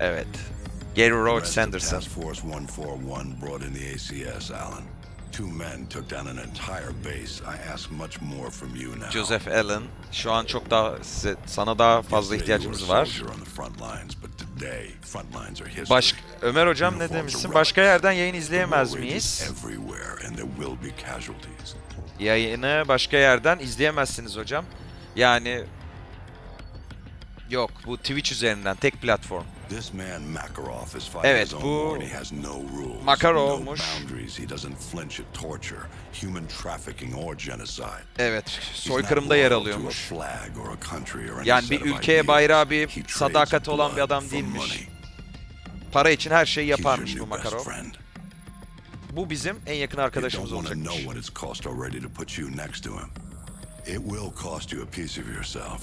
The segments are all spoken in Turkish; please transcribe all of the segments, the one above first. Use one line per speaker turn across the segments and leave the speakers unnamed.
Evet. Gary Roach Sanderson.
Task Force 141 brought in the ACS, Alan. Two men took down an entire base. I ask much more from you now.
Joseph Allen. Şu an çok daha size, sana daha fazla ihtiyacımız var. Baş Ömer hocam ne demişsin? Başka yerden yayın izleyemez miyiz? Yayını başka yerden izleyemezsiniz hocam. Yani yok bu Twitch üzerinden tek platform. Evet, bu Makarov'muş. Evet, soykırımda yer alıyormuş. Yani bir ülkeye, bayrağı, bir sadakati olan bir adam değilmiş. Para için her şeyi yaparmış bu Makarov. Bu bizim en yakın arkadaşımız olacakmış.
It will cost you a piece of yourself.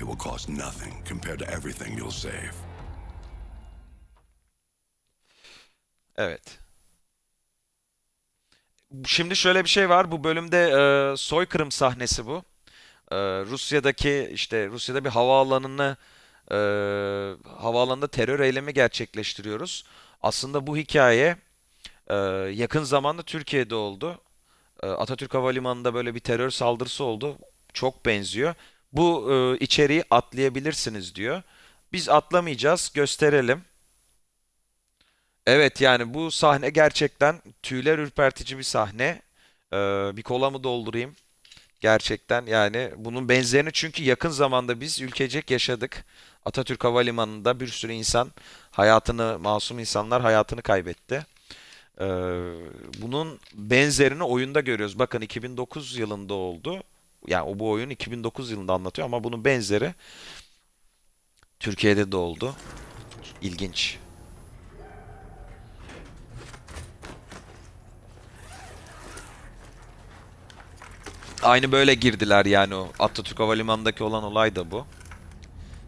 It will cost nothing compared to everything you'll save.
Evet. Şimdi şöyle bir şey var. Bu bölümde e, soykırım sahnesi bu. E, Rusya'daki işte Rusya'da bir havaalanını e, havaalanında terör eylemi gerçekleştiriyoruz. Aslında bu hikaye e, yakın zamanda Türkiye'de oldu. E, Atatürk Havalimanı'nda böyle bir terör saldırısı oldu. Çok benziyor. Bu e, içeriği atlayabilirsiniz diyor. Biz atlamayacağız. Gösterelim. Evet yani bu sahne gerçekten tüyler ürpertici bir sahne. Ee, bir kolamı doldurayım. Gerçekten yani bunun benzerini çünkü yakın zamanda biz ülkecek yaşadık. Atatürk Havalimanı'nda bir sürü insan hayatını, masum insanlar hayatını kaybetti. Ee, bunun benzerini oyunda görüyoruz. Bakın 2009 yılında oldu. Yani o bu oyun 2009 yılında anlatıyor ama bunun benzeri Türkiye'de de oldu. İlginç. Aynı böyle girdiler yani o Atatürk Havalimanı'ndaki olan olay da bu.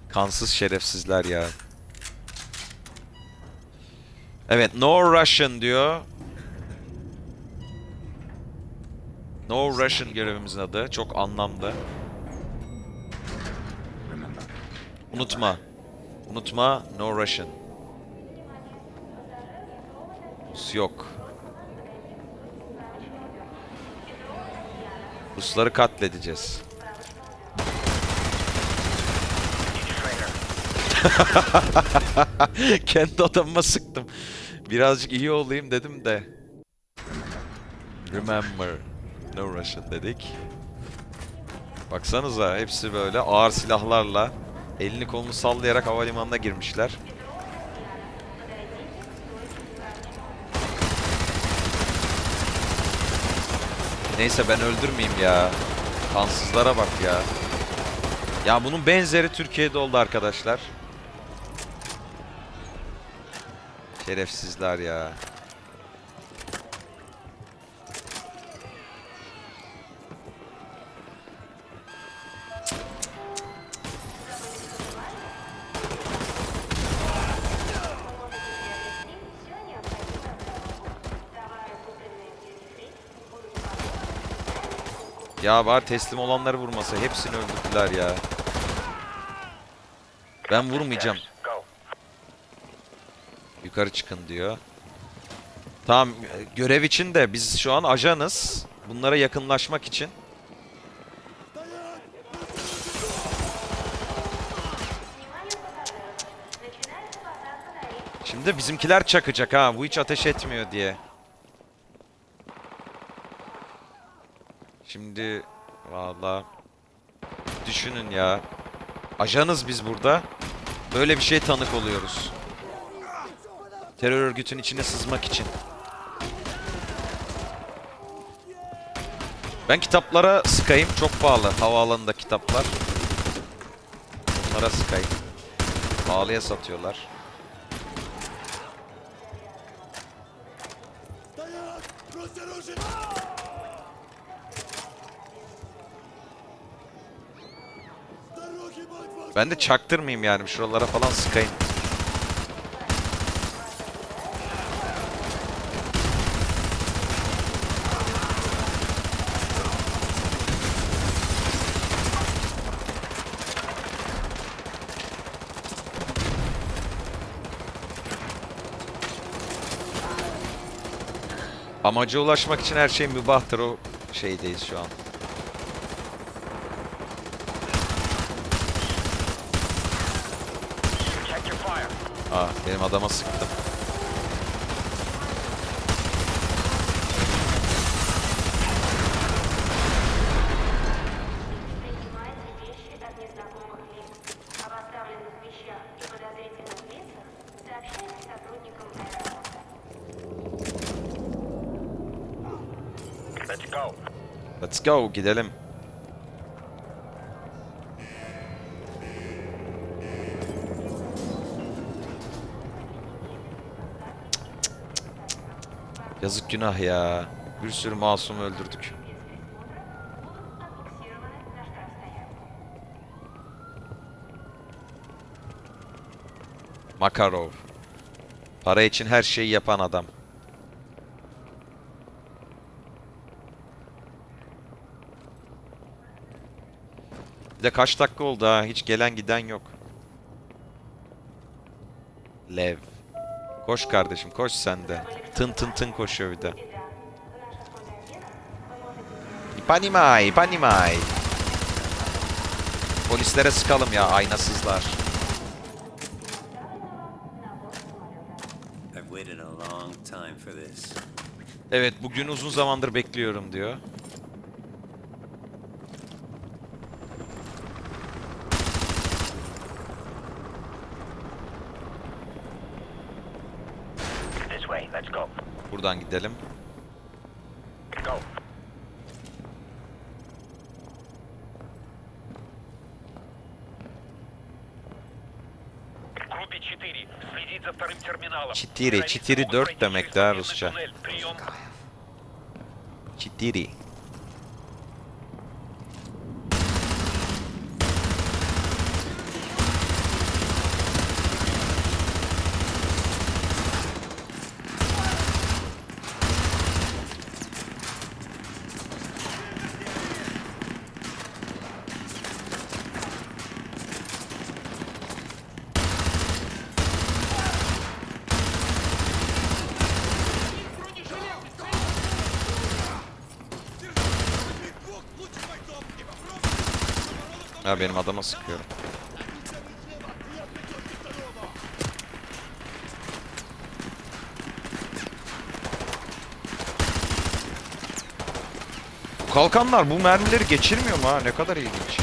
Kansız şerefsizler ya. Evet, no Russian diyor. No Russian görevimizin adı. Çok anlamlı. Unutma. Unutma, no Russian. Rus yok. Rusları katledeceğiz. Kendi adamıma sıktım. Birazcık iyi olayım dedim de. Remember. No Russian dedik. Baksanıza hepsi böyle ağır silahlarla elini kolunu sallayarak havalimanına girmişler. Neyse ben öldürmeyeyim ya. Kansızlara bak ya. Ya bunun benzeri Türkiye'de oldu arkadaşlar. Şerefsizler ya. Ya var teslim olanları vurması. Hepsini öldürdüler ya. Ben vurmayacağım. Yukarı çıkın diyor. Tamam görev için de biz şu an ajanız. Bunlara yakınlaşmak için. Şimdi bizimkiler çakacak ha. Bu hiç ateş etmiyor diye. Şimdi valla düşünün ya. Ajanız biz burada. Böyle bir şey tanık oluyoruz. Terör örgütün içine sızmak için. Ben kitaplara sıkayım. Çok pahalı. Havaalanında kitaplar. Onlara sıkayım. Pahalıya satıyorlar. Ben de çaktırmayayım yani şuralara falan sıkayım. Amaca ulaşmak için her şey mübahtır o şeydeyiz şu an. Aa benim adama sıktım.
Let's go.
Let's go gidelim. Yazık günah ya. Bir sürü masumu öldürdük. Makarov. Para için her şeyi yapan adam. Bir de kaç dakika oldu ha? Hiç gelen giden yok. Lev. Koş kardeşim koş sen de. Tın tın tın koşuyor bir de. Panimay, panimay. Polislere sıkalım ya aynasızlar.
I've waited a long time for this.
Evet bugün uzun zamandır bekliyorum diyor.
This way. Let's go
buradan gidelim.
Go. Çitiri,
çitiri
4
demek daha Rusça. Çitiri. Ha benim adama sıkıyorum. Bu kalkanlar bu mermileri geçirmiyor mu ha? Ne kadar ilginç.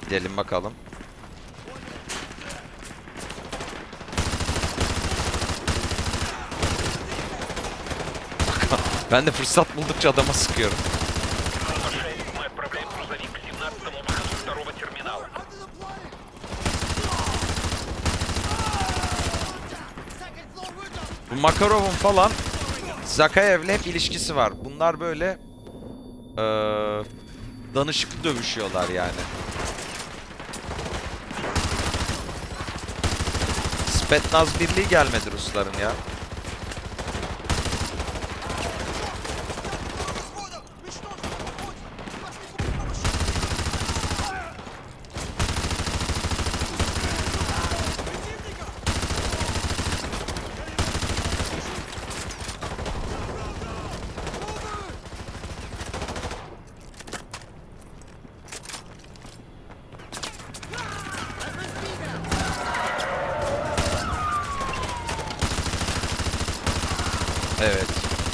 Gidelim bakalım. Ben de fırsat buldukça adama sıkıyorum. Bu Makarov'un falan Zakayev'le hep ilişkisi var. Bunlar böyle ee, danışıklı dövüşüyorlar yani. Spetnaz Birliği gelmedi Rusların ya.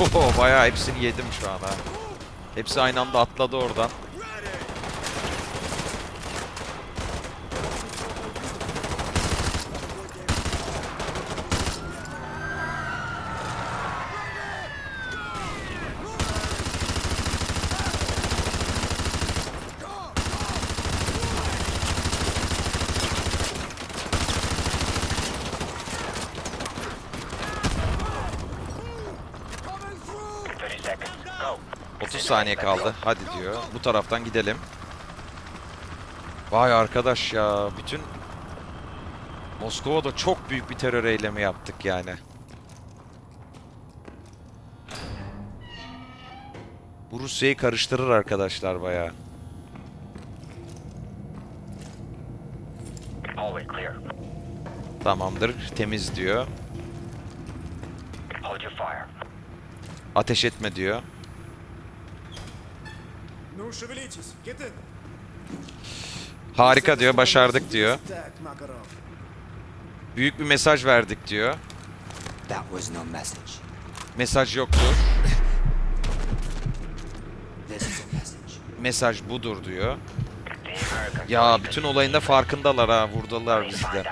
Oho, bayağı hepsini yedim şu an ha. Hepsi aynı anda atladı oradan. Saniye kaldı. Hadi diyor. Bu taraftan gidelim. Vay arkadaş ya. Bütün Moskova'da çok büyük bir terör eylemi yaptık yani. Bu Rusya'yı karıştırır arkadaşlar bayağı. Tamamdır. Temiz diyor. Ateş etme diyor. Harika diyor, başardık diyor. Büyük bir mesaj verdik diyor. Mesaj yoktur. mesaj budur diyor. Ya bütün olayında farkındalar ha, vurdular bizi de.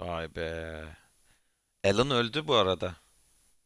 Vay be. Alan öldü bu arada.